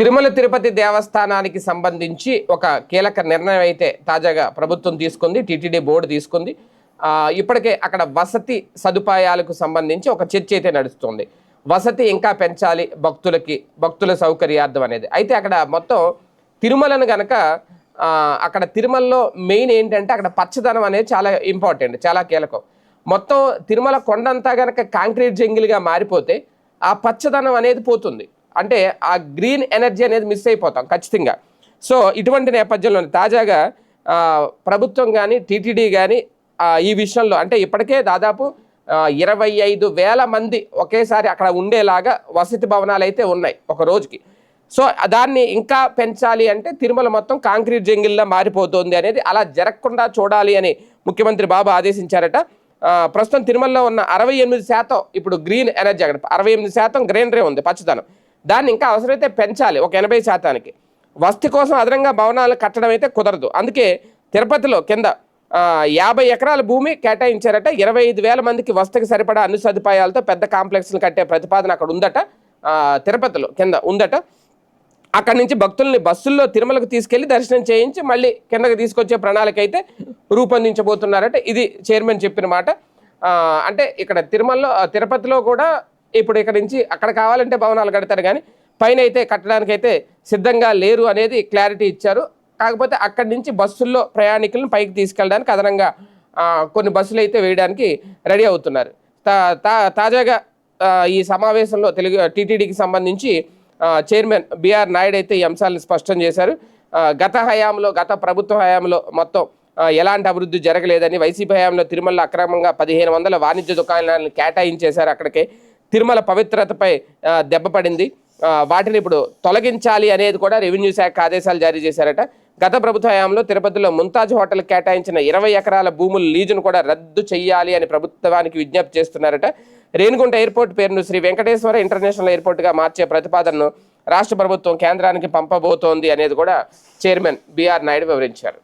తిరుమల తిరుపతి దేవస్థానానికి సంబంధించి ఒక కీలక నిర్ణయం అయితే తాజాగా ప్రభుత్వం తీసుకుంది టీటీడీ బోర్డు తీసుకుంది. ఇప్పటికే అక్కడ వసతి సదుపాయాలకు సంబంధించి ఒక చర్చ అయితే నడుస్తుంది. వసతి ఇంకా పెంచాలి భక్తులకి భక్తుల సౌకర్యార్థం అనేది. అయితే అక్కడ మొత్తం తిరుమలను గనక అక్కడ తిరుమలలో మెయిన్ ఏంటంటే అక్కడ పచ్చదనం అనేది చాలా ఇంపార్టెంట్ చాలా కీలకం. మొత్తం తిరుమల కొండంతా గనక కాంక్రీట్ జంగిల్గా మారిపోతే ఆ పచ్చదనం అనేది పోతుంది. అంటే ఆ గ్రీన్ ఎనర్జీ అనేది మిస్ అయిపోతాం ఖచ్చితంగా. సో ఇటువంటి నేపథ్యంలో తాజాగా ప్రభుత్వం కానీ టీటీడీ కానీ ఈ విషయంలో అంటే ఇప్పటికే దాదాపు ఇరవై ఐదు వేల మంది ఒకేసారి అక్కడ ఉండేలాగా వసతి భవనాలు అయితే ఉన్నాయి ఒక రోజుకి. సో దాన్ని ఇంకా పెంచాలి అంటే తిరుమల మొత్తం కాంక్రీట్ జంగిల్లా మారిపోతుంది అనేది అలా జరగకుండా చూడాలి అని ముఖ్యమంత్రి బాబు ఆదేశించారట. ప్రస్తుతం తిరుమలలో ఉన్న అరవై ఎనిమిది శాతం ఇప్పుడు గ్రీన్ ఎనర్జీ అక్కడ. అరవై ఎనిమిది శాతం గ్రీనరీ ఉంది పచ్చదనం. దాన్ని ఇంకా అవసరమైతే పెంచాలి ఒక ఎనభై శాతానికి. వసతి కోసం అదనంగా భవనాలు కట్టడం అయితే కుదరదు. అందుకే తిరుపతిలో కింద యాభై ఎకరాల భూమి కేటాయించారట. ఇరవై ఐదు వేల మందికి వసతికి సరిపడా అన్ని సదుపాయాలతో పెద్ద కాంప్లెక్స్లు కట్టే ప్రతిపాదన అక్కడ ఉందట. తిరుపతిలో కింద ఉందట. అక్కడి నుంచి భక్తుల్ని బస్సుల్లో తిరుమలకు తీసుకెళ్ళి దర్శనం చేయించి మళ్ళీ కిందకి తీసుకొచ్చే ప్రణాళిక అయితే రూపొందించబోతున్నారట. ఇది చైర్మన్ చెప్పిన మాట. అంటే ఇక్కడ తిరుమలలో తిరుపతిలో కూడా ఇప్పుడు ఇక్కడ నుంచి అక్కడ కావాలంటే భవనాలు కడతారు కానీ పైన అయితే కట్టడానికి అయితే సిద్ధంగా లేరు అనేది క్లారిటీ ఇచ్చారు. కాకపోతే అక్కడి నుంచి బస్సుల్లో ప్రయాణికులను పైకి తీసుకెళ్ళడానికి అదనంగా కొన్ని బస్సులు అయితే వేయడానికి రెడీ అవుతున్నారు. తా తా- తాజాగా ఈ సమావేశంలో తెలుగు టీటీడీకి సంబంధించి చైర్మన్ బిఆర్ నాయుడు అయితే ఈ అంశాలను స్పష్టం చేశారు. గత హయాంలో గత ప్రభుత్వ హయాంలో మొత్తం ఎలాంటి అభివృద్ధి జరగలేదని వైసీపీ హయాంలో తిరుమల అక్రమంగా పదిహేను వందల వాణిజ్య దుకాణాలను కేటాయించేశారు అక్కడికే. తిరుమల పవిత్రతపై దెబ్బ పడింది. వాటిని ఇప్పుడు తొలగించాలి అనేది కూడా రెవెన్యూ శాఖ ఆదేశాలు జారీ చేశారట. గత ప్రభుత్వ హయాంలో తిరుపతిలో ముంతాజ్ హోటల్ కేటాయించిన ఇరవై ఎకరాల భూముల లీజును కూడా రద్దు చేయాలి అని ప్రభుత్వానికి విజ్ఞప్తి చేస్తున్నారట. రేణిగుంట ఎయిర్పోర్ట్ పేరును శ్రీ వెంకటేశ్వర ఇంటర్నేషనల్ ఎయిర్పోర్ట్గా మార్చే ప్రతిపాదనను రాష్ట్ర ప్రభుత్వం కేంద్రానికి పంపబోతోంది అనేది కూడా చైర్మన్ బిఆర్ నాయుడు వివరించారు.